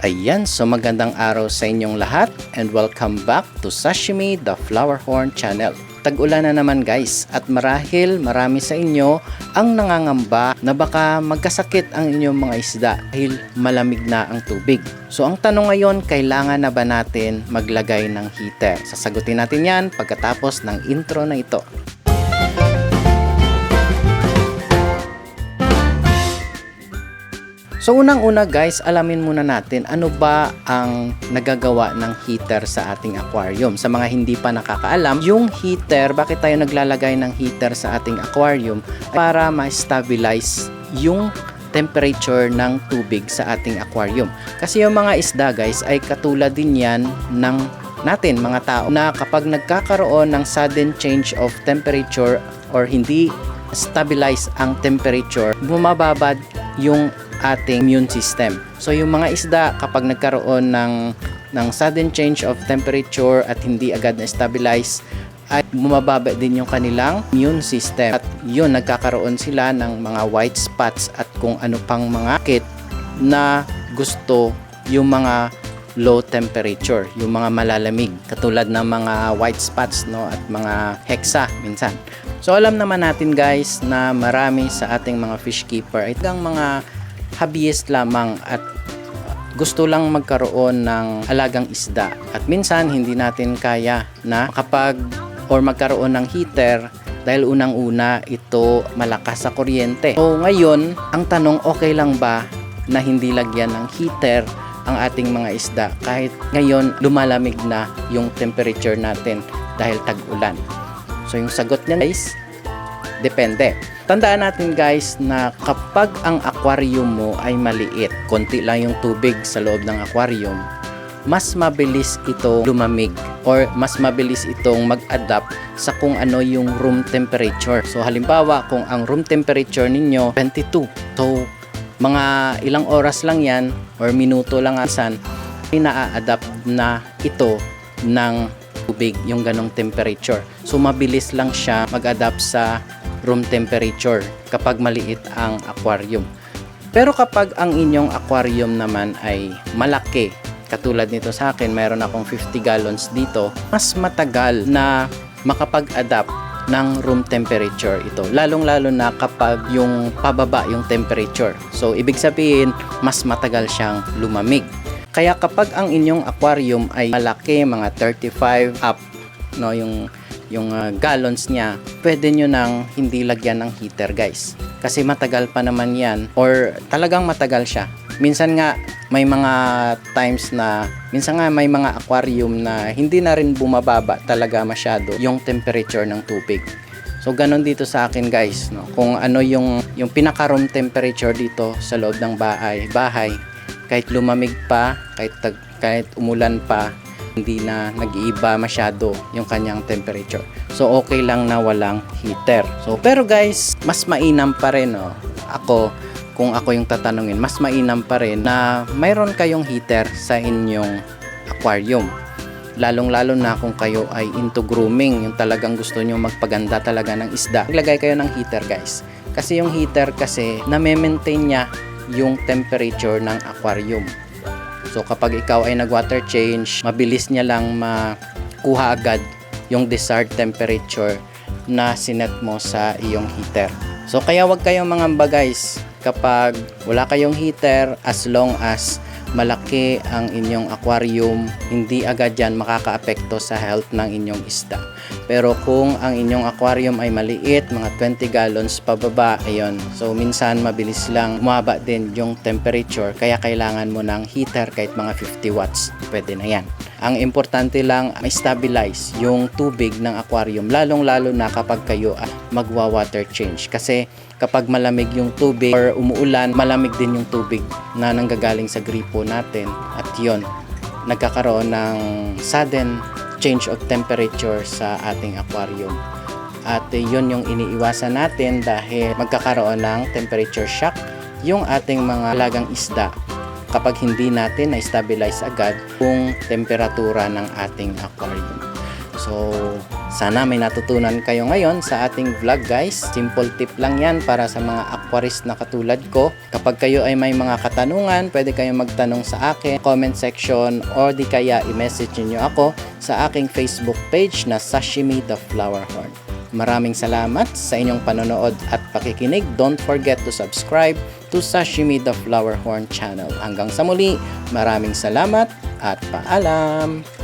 Ayan, so magandang araw sa inyong lahat and welcome back to Sashimi the Flower Horn Channel. Tag-ulan na naman guys at marahil marami sa inyo ang nangangamba na baka magkasakit ang inyong mga isda dahil malamig na ang tubig. So ang tanong ngayon, kailangan na ba natin maglagay ng heater? Sasagutin natin yan pagkatapos ng intro na ito. So unang-una guys, alamin muna natin ano ba ang nagagawa ng heater sa ating aquarium. Sa mga hindi pa nakakaalam, yung heater, bakit tayo naglalagay ng heater sa ating aquarium? Para ma-stabilize yung temperature ng tubig sa ating aquarium. Kasi yung mga isda guys ay katulad din yan ng natin mga tao na kapag nagkakaroon ng sudden change of temperature or hindi stabilize ang temperature, bumababad yung ating immune system. So yung mga isda kapag nagkaroon ng ng sudden change of temperature at hindi agad na stabilize ay bumababa din yung kanilang immune system at yun nagkakaroon sila ng mga white spots at kung ano pang mga kit na gusto yung mga low temperature, yung mga malalamig katulad ng mga white spots no at mga hexa minsan. So alam naman natin guys na marami sa ating mga fish keeper ay mga hobbyist lamang at gusto lang magkaroon ng alagang isda at minsan hindi natin kaya na kapag or magkaroon ng heater dahil unang-una ito malakas sa kuryente. So ngayon, ang tanong okay lang ba na hindi lagyan ng heater ang ating mga isda kahit ngayon lumalamig na yung temperature natin dahil tag-ulan. So yung sagot niya guys, depende. Tandaan natin guys na kapag ang aquarium mo ay maliit, konti lang yung tubig sa loob ng aquarium, mas mabilis ito lumamig or mas mabilis itong mag-adapt sa kung ano yung room temperature. So halimbawa kung ang room temperature ninyo 22, so mga ilang oras lang yan or minuto lang asan, ina-adapt na ito ng tubig yung ganong temperature. So mabilis lang siya mag-adapt sa room temperature kapag maliit ang aquarium. Pero kapag ang inyong aquarium naman ay malaki, katulad nito sa akin, mayroon akong 50 gallons dito, mas matagal na makapag-adapt ng room temperature ito. Lalong-lalo na kapag yung pababa yung temperature. So, ibig sabihin, mas matagal siyang lumamig. Kaya kapag ang inyong aquarium ay malaki, mga 35 up, no, yung yung uh, gallons niya, pwede nyo nang hindi lagyan ng heater guys. Kasi matagal pa naman yan or talagang matagal siya. Minsan nga may mga times na minsan nga may mga aquarium na hindi na rin bumababa talaga masyado yung temperature ng tubig. So ganun dito sa akin guys, no. Kung ano yung yung pinaka room temperature dito sa loob ng bahay, bahay kahit lumamig pa, kahit tag, kahit umulan pa, hindi na nag-iiba masyado yung kanyang temperature. So okay lang na walang heater. So pero guys, mas mainam pa rin no. Ako kung ako yung tatanungin, mas mainam pa rin na mayroon kayong heater sa inyong aquarium. Lalong-lalo na kung kayo ay into grooming, yung talagang gusto nyo magpaganda talaga ng isda. Maglagay kayo ng heater guys. Kasi yung heater kasi, na-maintain niya yung temperature ng aquarium. So kapag ikaw ay nag-water change, mabilis niya lang makuha agad yung desired temperature na sinet mo sa iyong heater. So kaya wag kayong mangamba guys kapag wala kayong heater as long as malaki ang inyong aquarium, hindi agad yan makakaapekto sa health ng inyong isda. Pero kung ang inyong aquarium ay maliit, mga 20 gallons pababa, ayun. So minsan mabilis lang umaba din yung temperature, kaya kailangan mo ng heater kahit mga 50 watts. Pwede na yan. Ang importante lang stabilize yung tubig ng aquarium, lalong-lalo na kapag kayo magwa-water change. Kasi kapag malamig yung tubig or umuulan, malamig din yung tubig na nanggagaling sa gripo natin. At yon nagkakaroon ng sudden change of temperature sa ating aquarium. At yun yung iniiwasan natin dahil magkakaroon ng temperature shock yung ating mga alagang isda kapag hindi natin na-stabilize agad yung temperatura ng ating aquarium. So, Sana may natutunan kayo ngayon sa ating vlog guys. Simple tip lang yan para sa mga aquarist na katulad ko. Kapag kayo ay may mga katanungan, pwede kayong magtanong sa akin, comment section, or di kaya i-message niyo ako sa aking Facebook page na Sashimi the Flower Horn. Maraming salamat sa inyong panonood at pakikinig. Don't forget to subscribe to Sashimi the Flower Horn channel. Hanggang sa muli, maraming salamat at paalam!